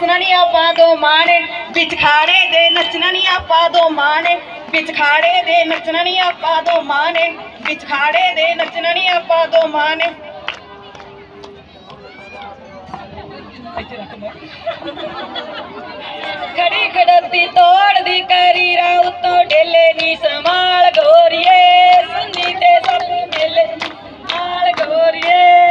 ਨੱਚਣਾ ਨਹੀਂ ਆਪਾਂ ਦੋ ਮਾਣੇ, ਵਿੱਚ ਦੇ ਨੱਚਣਾ ਨਹੀਂ ਆਪਾਂ ਦੋ ਮਾਣੇ, ਵਿੱਚ ਦੇ ਨੱਚਣਾ ਨਹੀਂ ਆਪਾਂ ਦੋ ਮਾਣੇ, ਵਿੱਚ ਦੇ ਨੱਚਣਾ ਨਹੀਂ ਆਪਾਂ ਦੋ ਮਾਣੇ। ਖੜੀ ਖੜੋਤੀ ਤੋੜਦੀ ਕਰੀ ਕਰੀਰਾ ਉਤੋਂ ਢੇਲੇ ਨੀ ਸੰਭਾਲ ਗੋਰੀਏ, ਸੁੰਨੀ ਤੇ ਸਭ ਮੇਲੇ ਨਾਲ ਗੋਰੀਏ।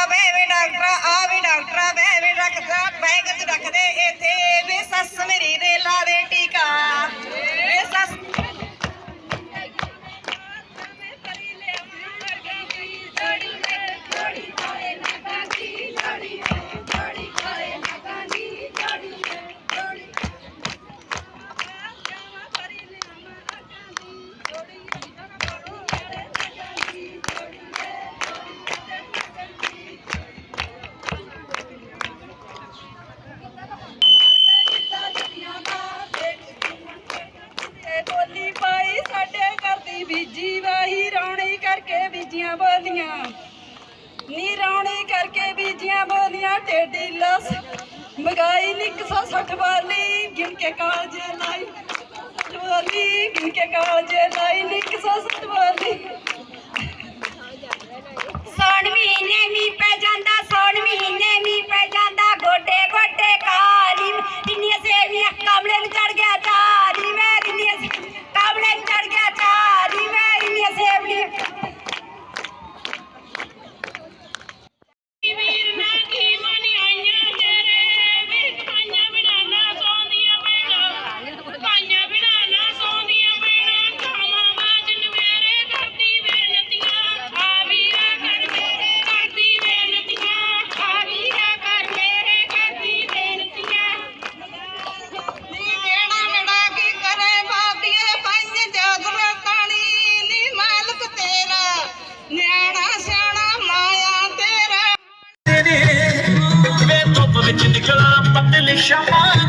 ਡਾਕਟਰ ਆ ਵੀ ਡਾਕਟਰ ਆ ਵੀ ਡਾਕਟਰ ਆ ਵੈ ਵੀ ਰੱਖਦਾ ਬੈਗ 'ਚ ਰੱਖਦੇ, ਇੱਥੇ 刚忘记 সমান